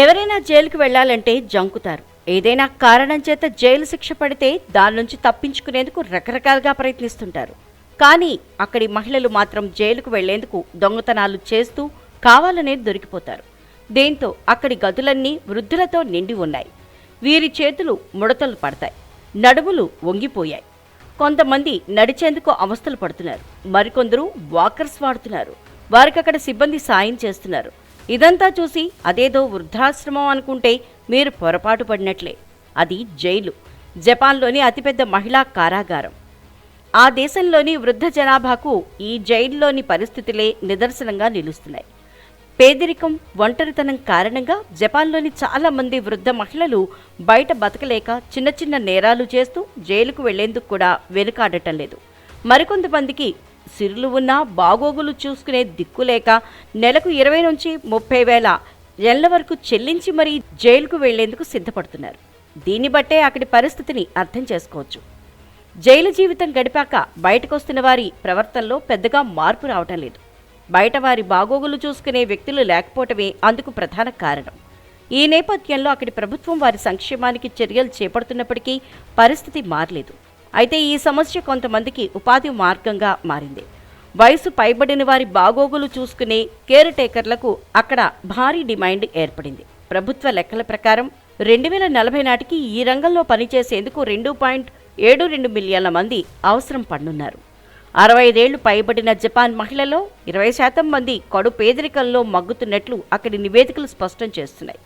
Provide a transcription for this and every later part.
ఎవరైనా జైలుకు వెళ్ళాలంటే జంకుతారు. ఏదైనా కారణం చేత జైలు శిక్ష పడితే దాని నుంచి తప్పించుకునేందుకు రకరకాలుగా ప్రయత్నిస్తుంటారు. కానీ అక్కడి మహిళలు మాత్రం జైలుకు వెళ్ళేందుకు దొంగతనాలు చేస్తూ కావాలనే దొరికిపోతారు. దీంతో అక్కడి గదులన్నీ వృద్ధులతో నిండి ఉన్నాయి. వీరి చేతులు ముడతలు పడతాయి. నడుములు వంగిపోయాయి. కొంతమంది నడిచేందుకు అవస్థలు పడుతున్నారు. మరికొందరు వాకర్స్ వాడుతున్నారు. వారికి అక్కడ సిబ్బంది సాయం చేస్తున్నారు. ఇదంతా చూసి అదేదో వృద్ధాశ్రమం అనుకుంటే మీరు పొరపాటు పడినట్లే. అది జైలు. జపాన్లోని అతిపెద్ద మహిళా కారాగారం. ఆ దేశంలోని వృద్ధ జనాభాకు ఈ జైల్లోని పరిస్థితులే నిదర్శనంగా నిలుస్తున్నాయి. పేదరికం ఒంటరితనం కారణంగా జపాన్లోని చాలా మంది వృద్ధ మహిళలు బయట బతకలేక చిన్న చిన్న నేరాలు చేస్తూ జైలుకు వెళ్ళేందుకు కూడా వెనుకాడటం లేదు. మరికొంతమందికి సిరులు ఉన్నా బాగోగులు చూసుకునే దిక్కు లేక నెలకు ఇరవై నుంచి ముప్పై వేల నెలల వరకు చెల్లించి మరీ జైలుకు వెళ్ళేందుకు సిద్ధపడుతున్నారు. దీన్ని బట్టే అక్కడి పరిస్థితిని అర్థం చేసుకోవచ్చు. జైలు జీవితం గడిపాక బయటకొస్తున్న వారి ప్రవర్తనలో పెద్దగా మార్పు రావటం లేదు. బయట వారి బాగోగులు చూసుకునే వ్యక్తులు లేకపోవటమే అందుకు ప్రధాన కారణం. ఈ నేపథ్యంలో అక్కడి ప్రభుత్వం వారి సంక్షేమానికి చర్యలు చేపడుతున్నప్పటికీ పరిస్థితి మారలేదు. అయితే ఈ సమస్య కొంతమందికి ఉపాధి మార్గంగా మారింది. వయసు పైబడిన వారి బాగోగులు చూసుకునే కేర్ టేకర్లకు అక్కడ భారీ డిమాండ్ ఏర్పడింది. ప్రభుత్వ లెక్కల ప్రకారం రెండు వేల నలభై నాటికి ఈ రంగంలో పనిచేసేందుకు రెండు పాయింట్ ఏడు రెండు మిలియన్ల మంది అవసరం పడనున్నారు అరవై ఐదేళ్ళు పైబడిన జపాన్ మహిళల్లో ఇరవై శాతం మంది కడు పేదరికంలో మగ్గుతున్నట్లు అక్కడి నివేదికలు స్పష్టం చేస్తున్నాయి.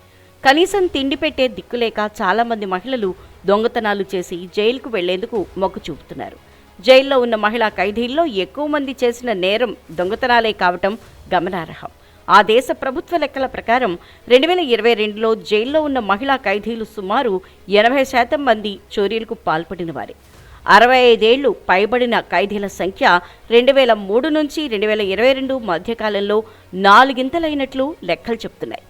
కనీసం తిండి పెట్టే దిక్కులేక చాలామంది మహిళలు దొంగతనాలు చేసి జైలుకు వెళ్ళేందుకు మొగ్గు చూపుతున్నారు. జైల్లో ఉన్న మహిళా ఖైదీల్లో ఎక్కువ మంది చేసిన నేరం దొంగతనాలే కావటం గమనార్హం. ఆ దేశ ప్రభుత్వ లెక్కల ప్రకారం రెండు వేల ఇరవై రెండులో జైల్లో ఉన్న మహిళా ఖైదీలు సుమారు ఎనభై శాతం మంది చోరీలకు పాల్పడిన వారే. అరవై ఐదేళ్ళు పైబడిన ఖైదీల సంఖ్య రెండు వేల మూడు నుంచి రెండు వేల ఇరవై రెండు మధ్యకాలంలో నాలుగింతలైనట్లు లెక్కలు చెప్తున్నాయి.